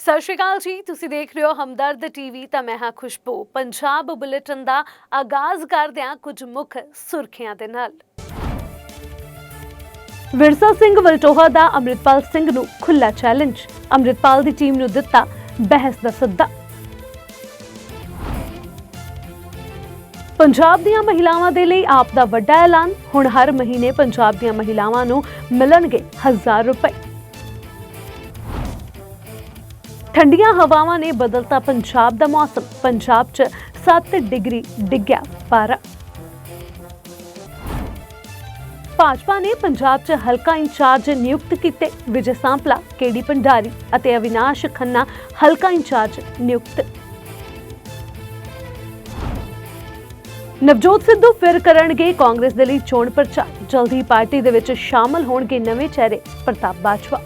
ਸਤਿ ਸ਼੍ਰੀ ਅਕਾਲ ਜੀ, ਤੁਸੀਂ ਦੇਖ ਰਹੇ ਹੋ ਹਮਦਰਦ ਟੀਵੀ, ਤਾਂ ਮੈਂ ਹਾਂ ਖੁਸ਼ਬੂ। ਪੰਜਾਬ ਬੁਲੇਟਿਨ ਦਾ ਆਗਾਜ਼ ਕਰਦੇ ਹਾਂ ਕੁਝ ਮੁੱਖ ਸੁਰਖੀਆਂ ਦੇ ਨਾਲ। ਵਿਰਸਾ ਸਿੰਘ ਵਲਟੋਹਾ ਦਾ ਅੰਮ੍ਰਿਤਪਾਲ ਸਿੰਘ ਨੂੰ ਖੁੱਲਾ ਚੈਲੰਜ ਅੰਮ੍ਰਿਤਪਾਲ ਦੀ ਟੀਮ ਨੂੰ ਦਿੱਤਾ ਬਹਿਸ ਦਾ ਸੱਦਾ। ਪੰਜਾਬ ਦੀਆਂ ਮਹਿਲਾਵਾਂ ਦੇ ਲਈ ਆਪ ਦਾ ਵੱਡਾ ਐਲਾਨ। ਹੁਣ ਹਰ ਮਹੀਨੇ ਪੰਜਾਬ ਦੀਆਂ ਮਹਿਲਾਵਾਂ ਨੂੰ ਮਿਲਣਗੇ 1000 ਰੁਪਏ। ਠੰਡੀਆਂ ਹਵਾਵਾਂ ਨੇ ਬਦਲਤਾ ਪੰਜਾਬ ਦਾ ਮੌਸਮ। ਪੰਜਾਬ 'ਚ 7 ਡਿਗਰੀ ਡਿੱਗਿਆ ਪਾਰਾ। ਭਾਜਪਾ ਨੇ ਪੰਜਾਬ 'ਚ ਹਲਕਾ ਇੰਚਾਰਜ ਨਿਯੁਕਤ ਕੀਤੇ ਵਿਜੇ ਸਾਂਪਲਾ ਕੇਡੀ ਭੰਡਾਰੀ ਅਤੇ ਅਵਿਨਾਸ਼ ਖੰਨਾ ਹਲਕਾ ਇੰਚਾਰਜ ਨਿਯੁਕਤ। ਨਵਜੋਤ ਸਿੱਧੂ ਫਿਰ ਕਰਨਗੇ ਕਾਂਗਰਸ ਦੇ ਲਈ ਚੋਣ ਪ੍ਰਚਾਰ। ਜਲਦੀ ਪਾਰਟੀ ਦੇ ਵਿੱਚ ਸ਼ਾਮਲ ਹੋਣਗੇ ਨਵੇਂ ਚਿਹਰੇ ਪ੍ਰਤਾਪ ਬਾਜਵਾ।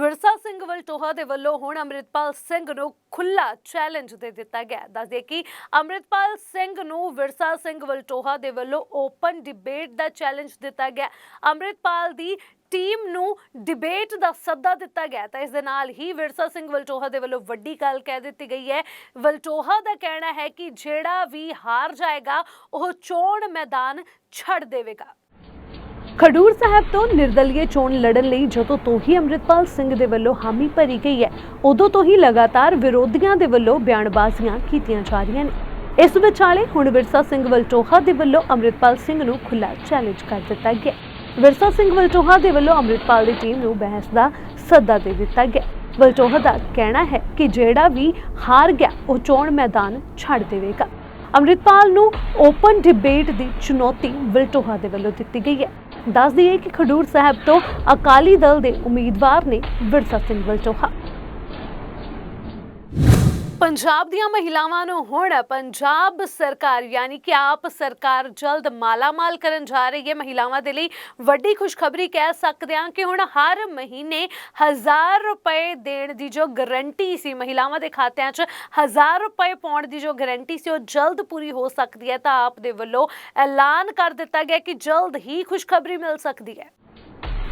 ਵਿਰਸਾ ਸਿੰਘ ਵਲਟੋਹਾ ਦੇ ਵੱਲੋਂ ਹੁਣ ਅੰਮ੍ਰਿਤਪਾਲ ਸਿੰਘ ਨੂੰ ਖੁੱਲਾ ਚੈਲੰਜ ਦੇ ਦਿੱਤਾ ਗਿਆ। ਦੱਸਦੇ ਕਿ ਅੰਮ੍ਰਿਤਪਾਲ ਸਿੰਘ ਨੂੰ ਵਿਰਸਾ ਸਿੰਘ ਵਲਟੋਹਾ ਦੇ ਵੱਲੋਂ ਓਪਨ ਡਿਬੇਟ ਦਾ ਚੈਲੰਜ ਦਿੱਤਾ ਗਿਆ। ਅੰਮ੍ਰਿਤਪਾਲ ਦੀ ਟੀਮ ਨੂੰ ਡਿਬੇਟ ਦਾ ਸੱਦਾ ਦਿੱਤਾ ਗਿਆ। ਤਾਂ ਇਸ ਦੇ ਨਾਲ ਹੀ ਵਿਰਸਾ ਸਿੰਘ ਵਲਟੋਹਾ ਦੇ ਵੱਲੋਂ ਵੱਡੀ ਗੱਲ ਕਹਿ ਦਿੱਤੀ ਗਈ ਹੈ। ਵਲਟੋਹਾ ਦਾ ਕਹਿਣਾ ਹੈ ਕਿ ਜਿਹੜਾ ਵੀ ਹਾਰ ਜਾਏਗਾ, ਉਹ ਚੋਣ ਮੈਦਾਨ ਛੱਡ ਦੇਵੇਗਾ। ਖਡੂਰ ਸਾਹਿਬ ਤੋਂ ਨਿਰਦਲੀਏ ਚੋਣ ਲੜਨ ਲਈ ਜਦੋਂ ਤੋਂ ਹੀ ਅੰਮ੍ਰਿਤਪਾਲ ਸਿੰਘ ਦੇ ਵੱਲੋਂ ਹਾਮੀ ਭਰੀ ਗਈ ਹੈ, ਉਦੋਂ ਤੋਂ ਹੀ ਲਗਾਤਾਰ ਵਿਰੋਧੀਆਂ ਦੇ ਵੱਲੋਂ ਬਿਆਨਬਾਜ਼ੀਆਂ ਕੀਤੀਆਂ ਜਾ ਰਹੀਆਂ ਨੇ। ਇਸ ਵਿਚਾਲੇ ਹੁਣ ਵਿਰਸਾ ਸਿੰਘ ਵਲਟੋਹਾ ਦੇ ਵੱਲੋਂ ਅੰਮ੍ਰਿਤਪਾਲ ਸਿੰਘ ਨੂੰ ਖੁੱਲਾ ਚੈਲੰਜ ਕਰ ਦਿੱਤਾ ਗਿਆ। ਵਿਰਸਾ ਸਿੰਘ ਵਲਟੋਹਾ ਦੇ ਵੱਲੋਂ ਅੰਮ੍ਰਿਤਪਾਲ ਦੀ ਟੀਮ ਨੂੰ ਬਹਿਸ ਦਾ ਸੱਦਾ ਦੇ ਦਿੱਤਾ ਗਿਆ। ਵਲਟੋਹਾ ਦਾ ਕਹਿਣਾ ਹੈ ਕਿ ਜਿਹੜਾ ਵੀ ਹਾਰ ਗਿਆ, ਉਹ ਚੋਣ ਮੈਦਾਨ ਛੱਡ ਦੇਵੇਗਾ। ਅੰਮ੍ਰਿਤਪਾਲ ਨੂੰ ਓਪਨ ਡਿਬੇਟ ਦੀ ਚੁਣੌਤੀ ਵਲਟੋਹਾ ਦੇ ਵੱਲੋਂ ਦਿੱਤੀ ਗਈ ਹੈ। ਦੱਸ ਦਈਏ ਕਿ ਖਡੂਰ ਸਾਹਿਬ ਤੋਂ ਅਕਾਲੀ ਦਲ ਦੇ ਉਮੀਦਵਾਰ ਨੇ ਵਿਰਸਾ ਸਿੰਘ ਵਲਟੋਹਾ ਪੰਜਾਬ ਦੀਆਂ ਮਹਿਲਾਵਾਂ ਨੂੰ ਹੁਣ ਪੰਜਾਬ ਸਰਕਾਰ, ਯਾਨੀ ਕਿ ਆਪ ਸਰਕਾਰ ਜਲਦ ਮਾਲਾਮਾਲ ਕਰਨ ਜਾ ਰਹੀ ਹੈ। ਮਹਿਲਾਵਾਂ ਦੇ ਲਈ ਵੱਡੀ ਖੁਸ਼ਖਬਰੀ ਕਹਿ ਸਕਦੇ ਹਾਂ ਕਿ ਹੁਣ ਹਰ ਮਹੀਨੇ 1000 ਰੁਪਏ ਦੇਣ ਦੀ ਜੋ ਗਰੰਟੀ ਸੀ, ਮਹਿਲਾਵਾਂ ਦੇ ਖਾਤਿਆਂ 'ਚ 1000 ਰੁਪਏ ਪਾਉਣ ਦੀ ਜੋ ਗਰੰਟੀ ਸੀ, ਉਹ ਜਲਦ ਪੂਰੀ ਹੋ ਸਕਦੀ ਹੈ ਤਾਂ ਆਪ ਦੇ ਵੱਲੋਂ ਐਲਾਨ ਕਰ ਦਿੱਤਾ ਗਿਆ ਕਿ ਜਲਦ ਹੀ ਖੁਸ਼ਖਬਰੀ ਮਿਲ ਸਕਦੀ ਹੈ।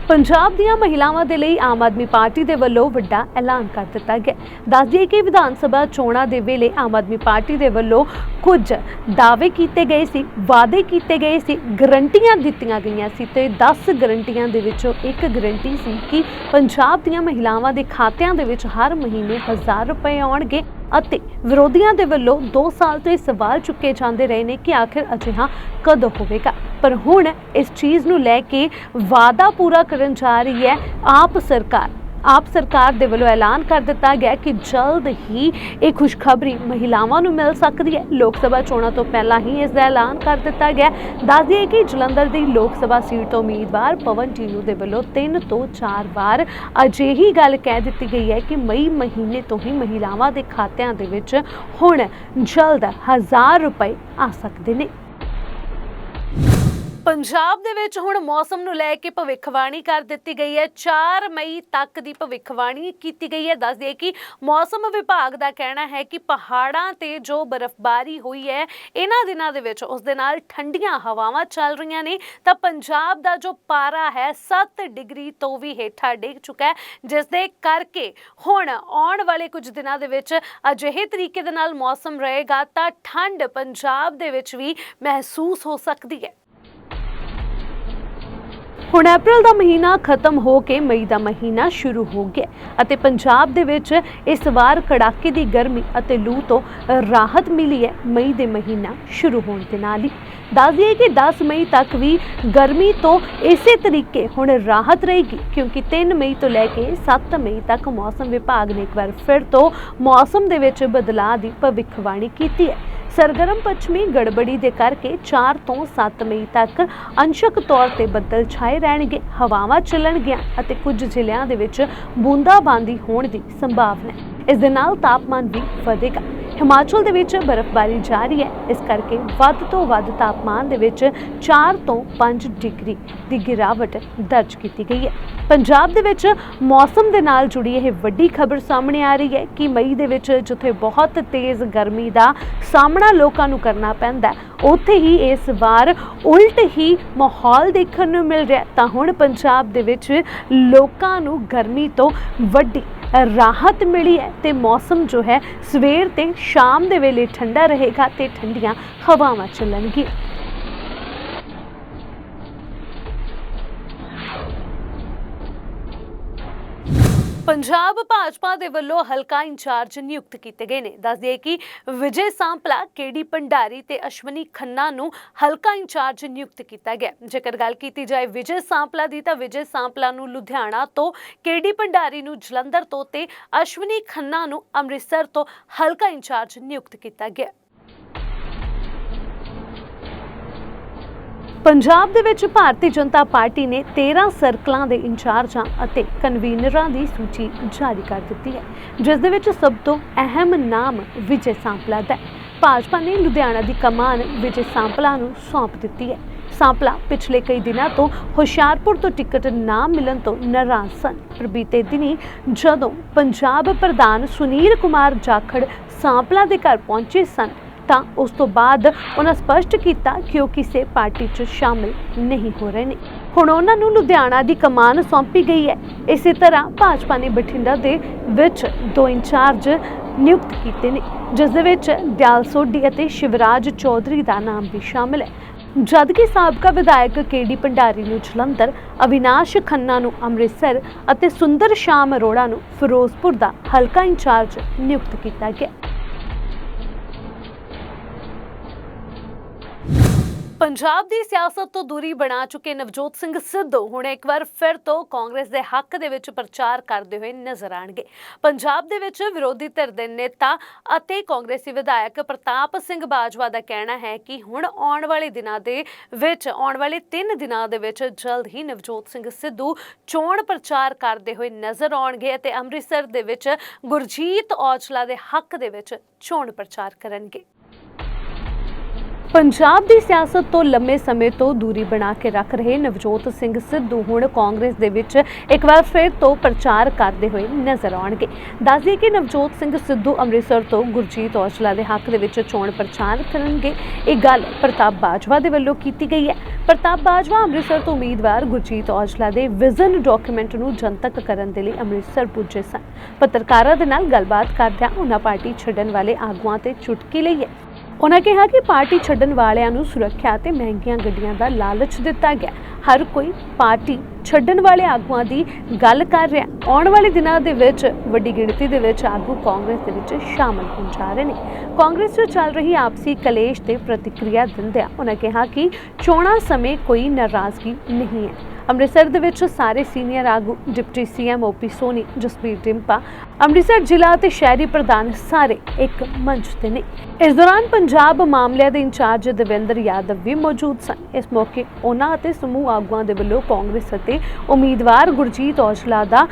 ਪੰਜਾਬ ਦੀਆਂ ਮਹਿਲਾਵਾਂ ਦੇ ਲਈ ਆਮ ਆਦਮੀ ਪਾਰਟੀ ਦੇ ਵੱਲੋਂ ਵੱਡਾ ਐਲਾਨ ਕਰ ਦਿੱਤਾ ਗਿਆ। ਦੱਸ ਦਈਏ ਕਿ ਵਿਧਾਨ ਸਭਾ ਚੋਣਾਂ ਦੇ ਵੇਲੇ ਆਮ ਆਦਮੀ ਪਾਰਟੀ ਦੇ ਵੱਲੋਂ ਕੁਝ ਦਾਅਵੇ ਕੀਤੇ ਗਏ ਸੀ, ਵਾਅਦੇ ਕੀਤੇ ਗਏ ਸੀ, ਗਰੰਟੀਆਂ ਦਿੱਤੀਆਂ ਗਈਆਂ ਸੀ ਤੇ 10 ਗਰੰਟੀਆਂ ਦੇ ਵਿੱਚੋਂ ਇੱਕ ਗਰੰਟੀ ਸੀ ਕਿ ਪੰਜਾਬ ਦੀਆਂ ਮਹਿਲਾਵਾਂ ਦੇ ਖਾਤਿਆਂ ਦੇ ਵਿੱਚ ਹਰ ਮਹੀਨੇ 1000 ਰੁਪਏ ਆਉਣਗੇ। ਅਤੇ ਵਿਰੋਧੀਆਂ ਦੇ ਵੱਲੋਂ 2 ਸਾਲ ਤੋਂ ਇਹ ਸਵਾਲ ਚੁੱਕੇ ਜਾਂਦੇ ਰਹੇ ਨੇ ਕਿ ਆਖਿਰ ਅਜਿਹਾ ਕਦੋਂ ਹੋਵੇਗਾ। ਪਰ ਹੁਣ ਇਸ ਚੀਜ਼ ਨੂੰ ਲੈ ਕੇ ਵਾਅਦਾ ਪੂਰਾ ਕਰਨ ਜਾ ਰਹੀ ਹੈ ਆਪ ਸਰਕਾਰ। ਆਪ ਸਰਕਾਰ ਦੇ ਵੱਲੋਂ ਐਲਾਨ ਕਰ ਦਿੱਤਾ ਗਿਆ ਕਿ ਜਲਦ ਹੀ ਇਹ ਖੁਸ਼ਖਬਰੀ ਮਹਿਲਾਵਾਂ ਨੂੰ ਮਿਲ ਸਕਦੀ ਹੈ। ਲੋਕ ਸਭਾ ਚੋਣਾਂ ਤੋਂ ਪਹਿਲਾਂ ਹੀ ਇਸ ਦਾ ਐਲਾਨ ਕਰ ਦਿੱਤਾ ਗਿਆ। ਦੱਸ ਦਈਏ ਕਿ ਜਲੰਧਰ ਦੀ ਲੋਕ ਸਭਾ ਸੀਟ ਤੋਂ ਉਮੀਦਵਾਰ ਪਵਨ ਟੀਨੂ ਦੇ ਵੱਲੋਂ 3 ਤੋਂ 4 ਵਾਰ ਅਜਿਹੀ ਗੱਲ ਕਹਿ ਦਿੱਤੀ ਗਈ ਹੈ ਕਿ ਮਈ ਮਹੀਨੇ ਤੋਂ ਹੀ ਮਹਿਲਾਵਾਂ ਦੇ ਖਾਤਿਆਂ ਦੇ ਵਿੱਚ ਹੁਣ ਜਲਦ 1000 ਰੁਪਏ ਆ ਸਕਦੇ ਨੇ। ਪੰਜਾਬ ਦੇ ਵਿੱਚ ਹੁਣ ਮੌਸਮ ਨੂੰ ਲੈ ਕੇ ਭਵਿੱਖਬਾਣੀ ਕਰ ਦਿੱਤੀ ਗਈ ਹੈ। 4 ਮਈ ਤੱਕ ਦੀ ਭਵਿੱਖਬਾਣੀ ਕੀਤੀ ਗਈ ਹੈ। ਦੱਸ ਦਈਏ ਕਿ ਮੌਸਮ ਵਿਭਾਗ ਦਾ ਕਹਿਣਾ ਹੈ ਕਿ ਪਹਾੜਾਂ ਤੇ ਜੋ ਬਰਫ਼ਬਾਰੀ ਹੋਈ ਹੈ, ਇਹਨਾਂ ਦਿਨਾਂ ਦੇ ਵਿੱਚ ਉਸ ਦੇ ਨਾਲ ਠੰਡੀਆਂ ਹਵਾਵਾਂ ਚੱਲ ਰਹੀਆਂ ਨੇ। ਤਾਂ ਪੰਜਾਬ ਦਾ ਜੋ ਪਾਰਾ ਹੈ 7 ਡਿਗਰੀ ਤੋਂ ਵੀ ਹੇਠਾਂ ਡਿੱਗ ਚੁੱਕਾ ਹੈ, ਜਿਸ ਦੇ ਕਰਕੇ ਹੁਣ ਆਉਣ ਵਾਲੇ ਕੁਝ ਦਿਨਾਂ ਦੇ ਵਿੱਚ ਅਜਿਹੇ ਤਰੀਕੇ ਦੇ ਨਾਲ ਮੌਸਮ ਰਹੇਗਾ ਤਾਂ ਠੰਡ ਪੰਜਾਬ ਦੇ ਵਿੱਚ ਵੀ ਮਹਿਸੂਸ ਹੋ ਸਕਦੀ ਹੈ। ਹੁਣ ਅਪ੍ਰੈਲ ਦਾ ਮਹੀਨਾ ਖਤਮ ਹੋ ਕੇ ਮਈ ਦਾ ਮਹੀਨਾ ਸ਼ੁਰੂ ਹੋ ਗਿਆ ਅਤੇ ਪੰਜਾਬ ਦੇ ਵਿੱਚ ਇਸ ਵਾਰ ਕੜਾਕੇ ਦੀ ਗਰਮੀ ਅਤੇ ਲੂ ਤੋਂ ਰਾਹਤ ਮਿਲੀ ਹੈ। ਮਈ ਦੇ ਮਹੀਨਾ ਸ਼ੁਰੂ ਹੋਣ ਦੇ ਨਾਲ ਹੀ ਦੱਸ ਦਈਏ ਕਿ 10 ਮਈ ਤੱਕ ਵੀ ਗਰਮੀ ਤੋਂ ਇਸੇ ਤਰੀਕੇ ਹੁਣ ਰਾਹਤ ਰਹੇਗੀ, ਕਿਉਂਕਿ 3 ਮਈ ਤੋਂ ਲੈ ਕੇ 7 ਮਈ ਤੱਕ ਮੌਸਮ ਵਿਭਾਗ ਨੇ ਇੱਕ ਵਾਰ ਫਿਰ ਤੋਂ ਮੌਸਮ ਦੇ ਵਿੱਚ ਬਦਲਾਅ ਦੀ ਭਵਿੱਖਬਾਣੀ ਕੀਤੀ ਹੈ। ਸਰਗਰਮ ਪੱਛਮੀ ਗੜਬੜੀ ਦੇ ਕਰਕੇ 4 ਤੋਂ 7 ਮਈ ਤੱਕ ਅੰਸ਼ਕ ਤੌਰ ਤੇ ਬੱਦਲ ਛਾਏ ਰਹਿਣਗੇ, ਹਵਾਵਾਂ ਚੱਲਣਗੀਆਂ ਅਤੇ ਕੁਝ ਜ਼ਿਲ੍ਹਿਆਂ ਦੇ ਵਿੱਚ ਬੂੰਦਾਬਾਂਦੀ ਹੋਣ ਦੀ ਸੰਭਾਵਨਾ ਹੈ। ਇਸ ਦੇ ਨਾਲ ਤਾਪਮਾਨ ਵੀ ਵਧੇਗਾ। ਹਿਮਾਚਲ ਦੇ ਵਿੱਚ ਬਰਫ਼ਬਾਰੀ ਜਾਰੀ ਹੈ। ਇਸ ਕਰਕੇ ਵੱਧ ਤੋਂ ਵੱਧ ਤਾਪਮਾਨ ਦੇ ਵਿੱਚ 4 ਤੋਂ 5 ਡਿਗਰੀ ਦੀ ਗਿਰਾਵਟ ਦਰਜ ਕੀਤੀ ਗਈ ਹੈ। ਪੰਜਾਬ ਦੇ ਵਿੱਚ ਮੌਸਮ ਦੇ ਨਾਲ ਜੁੜੀ ਇਹ ਵੱਡੀ ਖਬਰ ਸਾਹਮਣੇ ਆ ਰਹੀ ਹੈ ਕਿ ਮਈ ਦੇ ਵਿੱਚ ਜਿੱਥੇ ਬਹੁਤ ਤੇਜ਼ ਗਰਮੀ ਦਾ ਸਾਹਮਣਾ ਲੋਕਾਂ ਨੂੰ ਕਰਨਾ ਪੈਂਦਾ ਉੱਥੇ ਹੀ ਇਸ ਵਾਰ ਉਲਟ ਹੀ ਮਾਹੌਲ ਦੇਖਣ ਨੂੰ ਮਿਲ ਰਿਹਾ ਤਾਂ ਹੁਣ ਪੰਜਾਬ ਦੇ ਵਿੱਚ ਲੋਕਾਂ ਨੂੰ ਗਰਮੀ ਤੋਂ ਵੱਡੀ ਰਾਹਤ ਮਿਲੀ ਹੈ ਤੇ ਮੌਸਮ ਜੋ ਹੈ ਸਵੇਰ ਤੇ ਸ਼ਾਮ ਦੇ ਵੇਲੇ ਠੰਡਾ ਰਹੇਗਾ ਤੇ ਠੰਡੀਆਂ ਹਵਾਵਾਂ ਚੱਲਣਗੀਆਂ। ਪੰਜਾਬ ਭਾਜਪਾ ਦੇ ਵੱਲੋਂ ਹਲਕਾ ਇੰਚਾਰਜ ਨਿਯੁਕਤ ਕੀਤੇ ਗਏ ਨੇ। ਦੱਸ ਦਈਏ ਕਿ ਵਿਜੇ ਸਾਂਪਲਾ ਕੇਡੀ ਭੰਡਾਰੀ ਤੇ ਅਸ਼ਵਨੀ ਖੰਨਾ ਨੂੰ ਹਲਕਾ ਇੰਚਾਰਜ ਨਿਯੁਕਤ ਕੀਤਾ ਗਿਆ। ਜੇਕਰ ਗੱਲ ਕੀਤੀ ਜਾਏ ਵਿਜੇ ਸਾਂਪਲਾ ਦੀ, ਤਾਂ ਵਿਜੇ ਸਾਂਪਲਾ ਨੂੰ ਲੁਧਿਆਣਾ ਤੋਂ ਕੇਡੀ ਭੰਡਾਰੀ ਨੂੰ ਜਲੰਧਰ ਤੋਂ ਤੇ ਅਸ਼ਵਨੀ ਖੰਨਾ ਨੂੰ ਅੰਮ੍ਰਿਤਸਰ ਤੋਂ ਹਲਕਾ ਇੰਚਾਰਜ ਨਿਯੁਕਤ ਕੀਤਾ ਗਿਆ। ਪੰਜਾਬ ਦੇ ਵਿੱਚ ਭਾਰਤੀ ਜਨਤਾ ਪਾਰਟੀ ਨੇ 13 ਸਰਕਲਾਂ ਦੇ ਇੰਚਾਰਜਾਂ ਅਤੇ ਕਨਵੀਨਰਾਂ ਦੀ ਸੂਚੀ ਜਾਰੀ ਕਰ ਦਿੱਤੀ ਹੈ, ਜਿਸ ਦੇ ਵਿੱਚ ਸਭ ਤੋਂ ਅਹਿਮ ਨਾਮ ਵਿਜੇ ਸਾਂਪਲਾ ਦਾ ਹੈ। ਭਾਜਪਾ ਨੇ ਲੁਧਿਆਣਾ ਦੀ ਕਮਾਨ ਵਿਜੇ ਸਾਂਪਲਾ ਨੂੰ ਸੌਂਪ ਦਿੱਤੀ ਹੈ। ਸਾਂਪਲਾ ਪਿਛਲੇ ਕਈ ਦਿਨਾਂ ਤੋਂ ਹੁਸ਼ਿਆਰਪੁਰ ਤੋਂ ਟਿਕਟ ਨਾ ਮਿਲਣ ਤੋਂ ਨਾਰਾਜ਼ ਸਨ, ਪਰ ਬੀਤੇ ਦਿਨੀ ਜਦੋਂ ਪੰਜਾਬ ਪ੍ਰਧਾਨ ਸੁਨੀਲ ਕੁਮਾਰ ਜਾਖੜ ਸਾਂਪਲਾ ਦੇ ਘਰ ਪਹੁੰਚੇ ਸਨ ਤਾਂ ਉਸ ਤੋਂ ਬਾਅਦ ਉਹਨਾਂ ਸਪਸ਼ਟ ਕੀਤਾ ਕਿ ਉਹ ਕਿਸੇ ਪਾਰਟੀ 'ਚ ਸ਼ਾਮਿਲ ਨਹੀਂ ਹੋ ਰਹੇ ਨੇ। ਹੁਣ ਉਹਨਾਂ ਨੂੰ ਲੁਧਿਆਣਾ ਦੀ ਕਮਾਨ ਸੌਂਪੀ ਗਈ ਹੈ। ਇਸੇ ਤਰ੍ਹਾਂ ਭਾਜਪਾ ਨੇ ਬਠਿੰਡਾ ਦੇ ਵਿੱਚ ਦੋ ਇੰਚਾਰਜ ਨਿਯੁਕਤ ਕੀਤੇ ਨੇ, ਜਿਸ ਦੇ ਵਿੱਚ ਦਿਆਲ ਸੋਢੀ ਅਤੇ ਸ਼ਿਵਰਾਜ ਚੌਧਰੀ ਦਾ ਨਾਮ ਵੀ ਸ਼ਾਮਿਲ ਹੈ। ਜਦਕਿ ਸਾਬਕਾ ਵਿਧਾਇਕ ਕੇਡੀ ਭੰਡਾਰੀ ਨੂੰ ਜਲੰਧਰ, ਅਵਿਨਾਸ਼ ਖੰਨਾ ਨੂੰ ਅੰਮ੍ਰਿਤਸਰ ਅਤੇ ਸੁੰਦਰ ਸ਼ਾਮ ਅਰੋੜਾ ਨੂੰ ਫਿਰੋਜ਼ਪੁਰ ਦਾ ਹਲਕਾ ਇੰਚਾਰਜ ਨਿਯੁਕਤ ਕੀਤਾ ਗਿਆ। ਪੰਜਾਬ ਦੀ ਸਿਆਸਤ ਤੋਂ ਦੂਰੀ ਬਣਾ ਚੁੱਕੇ ਨਵਜੋਤ ਸਿੰਘ ਸਿੱਧੂ ਹੁਣ ਇੱਕ ਵਾਰ ਫਿਰ ਤੋਂ ਕਾਂਗਰਸ ਦੇ ਹੱਕ ਦੇ ਵਿੱਚ ਪ੍ਰਚਾਰ ਕਰਦੇ ਹੋਏ ਨਜ਼ਰ ਆਣਗੇ। ਪੰਜਾਬ ਦੇ ਵਿੱਚ ਵਿਰੋਧੀ ਧਿਰ ਦੇ ਨੇਤਾ ਅਤੇ ਕਾਂਗਰਸੀ ਵਿਧਾਇਕ ਪ੍ਰਤਾਪ ਸਿੰਘ ਬਾਜਵਾ ਦਾ ਕਹਿਣਾ ਹੈ ਕਿ ਹੁਣ ਆਉਣ ਵਾਲੇ ਦਿਨਾਂ ਦੇ ਵਿੱਚ, ਆਉਣ ਵਾਲੇ 3 ਦਿਨਾਂ ਦੇ ਵਿੱਚ ਜਲਦ ਹੀ ਨਵਜੋਤ ਸਿੰਘ ਸਿੱਧੂ ਚੋਣ ਪ੍ਰਚਾਰ ਕਰਦੇ ਹੋਏ ਨਜ਼ਰ ਆਉਣਗੇ ਅਤੇ ਅੰਮ੍ਰਿਤਸਰ ਦੇ ਵਿੱਚ ਗੁਰਜੀਤ ਔਜਲਾ ਦੇ ਹੱਕ ਦੇ ਵਿੱਚ ਚੋਣ ਪ੍ਰਚਾਰ ਕਰਨਗੇ। ਪੰਜਾਬ ਦੀ ਸਿਆਸਤ ਤੋਂ ਲੰਮੇ ਸਮੇਂ ਤੋਂ ਦੂਰੀ ਬਣਾ ਕੇ ਰੱਖ ਰਹੇ ਨਵਜੋਤ ਸਿੰਘ ਸਿੱਧੂ ਹੁਣ ਕਾਂਗਰਸ ਦੇ ਵਿੱਚ ਇੱਕ ਵਾਰ ਫਿਰ ਤੋਂ ਪ੍ਰਚਾਰ ਕਰਦੇ ਹੋਏ ਨਜ਼ਰ ਆਉਣਗੇ। ਦੱਸਦੇ ਕਿ ਨਵਜੋਤ ਸਿੰਘ ਸਿੱਧੂ ਅੰਮ੍ਰਿਤਸਰ ਤੋਂ ਗੁਰਜੀਤ ਔਜਲਾ ਦੇ ਹੱਕ ਦੇ ਵਿੱਚ ਚੋਣ ਪ੍ਰਚਾਰ ਕਰਨਗੇ। ਇਹ ਗੱਲ ਪ੍ਰਤਾਪ ਬਾਜਵਾ ਦੇ ਵੱਲੋਂ ਕੀਤੀ ਗਈ ਹੈ। ਪ੍ਰਤਾਪ ਬਾਜਵਾ ਅੰਮ੍ਰਿਤਸਰ ਤੋਂ ਉਮੀਦਵਾਰ ਗੁਰਜੀਤ ਔਜਲਾ ਦੇ ਵਿਜ਼ਨ ਡਾਕੂਮੈਂਟ ਨੂੰ ਜਨਤਕ ਕਰਨ ਦੇ ਲਈ ਅੰਮ੍ਰਿਤਸਰ ਪੁੱਜੇ ਸਨ। ਪੱਤਰਕਾਰਾਂ ਦੇ ਨਾਲ ਗੱਲਬਾਤ ਕਰਦਿਆਂ ਉਹਨਾਂ ਪਾਰਟੀ ਛੱਡਣ ਵਾਲੇ ਆਗੂਆਂ ਤੇ ਚੁਟਕੀ ਲਈ ਹੈ। ਉਹਨਾਂ ਕਿਹਾ ਕਿ ਪਾਰਟੀ ਛੱਡਣ ਵਾਲਿਆਂ ਨੂੰ ਸੁਰੱਖਿਆ ਤੇ ਮਹਿੰਗੀਆਂ ਗੱਡੀਆਂ ਦਾ ਲਾਲਚ ਦਿੱਤਾ ਗਿਆ। ਹਰ ਕੋਈ ਪਾਰਟੀ ਛੱਡਣ ਵਾਲੇ ਆਗੂਆਂ ਦੀ ਗੱਲ ਕਰ ਰਿਹਾ। ਆਉਣ ਵਾਲੇ ਦਿਨਾਂ ਦੇ ਵਿੱਚ, ਵੱਡੀ ਗਿਣਤੀ ਦੇ ਵਿੱਚ ਆਗੂ ਕਾਂਗਰਸ ਦੇ ਵਿੱਚ ਸ਼ਾਮਲ ਹੋਣ ਜਾ ਰਹੇ ਨੇ। ਕਾਂਗਰਸ 'ਚ ਚੱਲ ਰਹੀ ਆਪਸੀ ਕਲੇਸ਼ ਤੇ ਪ੍ਰਤੀਕਿਰਿਆ ਦਿੰਦਿਆਂ ਉਹਨਾਂ ਕਿਹਾ ਕਿ ਚੋਣਾਂ ਸਮੇਂ ਕੋਈ ਨਾਰਾਜ਼ਗੀ ਨਹੀਂ ਹੈ। ਅੰਮ੍ਰਿਤਸਰ ਦੇ ਵਿੱਚ ਸਾਰੇ ਸੀਨੀਅਰ ਆਗੂ, deputy CM OP Soni, Jasbir Timpa Amritsar ਜ਼ਿਲ੍ਹਾ ਤੇ ਸ਼ਹਿਰੀ ਪ੍ਰਧਾਨ ਸਾਰੇ ਇੱਕ ਮੰਚ ਤੇ ਨੇ। ਇਸ ਦੌਰਾਨ ਪੰਜਾਬ ਮਾਮਲਿਆਂ ਦੇ ਇੰਚਾਰਜ ਦਵਿੰਦਰ ਯਾਦਵ ਵੀ ਮੌਜੂਦ ਸਨ। ਇਸ ਮੌਕੇ ਉਹਨਾਂ ਅਤੇ ਸਮੂਹ ਆਗੂਆਂ ਦੇ ਵੱਲੋਂ ਕਾਂਗਰਸ ਅਤੇ ਉਮੀਦਵਾਰ ਗੁਰਜੀਤ ਔਜਲਾ ਦਾ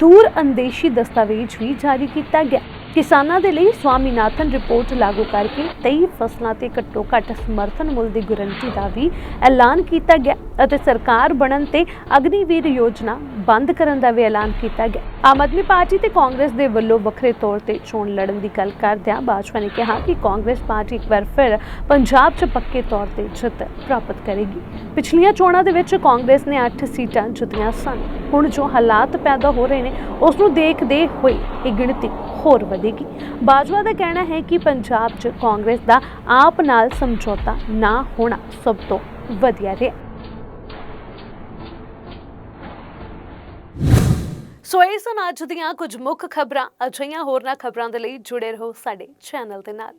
ਦੂਰ ਅੰਦੇਸ਼ੀ ਦਸਤਾਵੇਜ਼ ਵੀ ਜਾਰੀ ਕੀਤਾ ਗਿਆ। ਕਿਸਾਨਾਂ ਦੇ ਲਈ ਸਵਾਮੀਨਾਥਨ ਰਿਪੋਰਟ ਲਾਗੂ ਕਰਕੇ 23 ਫਸਲਾਂ ਤੇ ਘੱਟੋ ਘੱਟ ਸਮਰਥਨ ਮੁੱਲ ਦੀ ਗਾਰੰਟੀ ਦਾ ਵੀ ਐਲਾਨ ਕੀਤਾ ਗਿਆ ਅਤੇ ਸਰਕਾਰ ਬਣਨ ਤੇ ਅਗਨੀਵੀਰ ਯੋਜਨਾ ਬੰਦ ਕਰਨ ਦਾ ਵੀ ਐਲਾਨ ਕੀਤਾ ਗਿਆ। ਆਮ ਆਦਮੀ ਪਾਰਟੀ ਤੇ ਕਾਂਗਰਸ ਦੇ ਵੱਲੋਂ ਵੱਖਰੇ ਤੌਰ ਤੇ ਚੋਣ ਲੜਨ ਦੀ ਗੱਲ ਕਰਦਿਆਂ ਬਾਜਵਾ ਨੇ ਕਿਹਾ ਕਿ ਕਾਂਗਰਸ ਪਾਰਟੀ ਇੱਕ ਵਾਰ ਫਿਰ ਪੰਜਾਬ 'ਚ ਪੱਕੇ ਤੌਰ ਤੇ ਜਿੱਤ ਪ੍ਰਾਪਤ ਕਰੇਗੀ। ਪਿਛਲੀਆਂ ਚੋਣਾਂ ਦੇ ਵਿੱਚ ਕਾਂਗਰਸ ਨੇ 8 ਸੀਟਾਂ ਜਿੱਤੀਆਂ ਸਨ। ਹੁਣ ਜੋ ਹਾਲਾਤ ਪੈਦਾ ਹੋ ਰਹੇ ਨੇ ਉਸ ਨੂੰ ਦੇਖਦੇ ਹੋਏ ਇਹ ਗਿਣਤੀ ਹੋਰ ਵਧੇਗੀ। ਬਾਜਵਾ ਦਾ ਕਹਿਣਾ ਹੈ ਕਿ ਪੰਜਾਬ 'ਚ ਕਾਂਗਰਸ ਦਾ ਆਪ ਨਾਲ ਸਮਝੌਤਾ ਨਾ ਹੋਣਾ ਸਭ ਤੋਂ ਵਧੀਆ ਰਿਹਾ। ਸੋ ਇਹ ਸਨ ਅੱਜ ਦੀਆਂ ਕੁਝ ਮੁੱਖ ਖਬਰਾਂ। ਅਜਿਹੀਆਂ ਹੋਰਨਾਂ ਖਬਰਾਂ ਦੇ ਲਈ ਜੁੜੇ ਰਹੋ ਸਾਡੇ ਚੈਨਲ ਦੇ ਨਾਲ।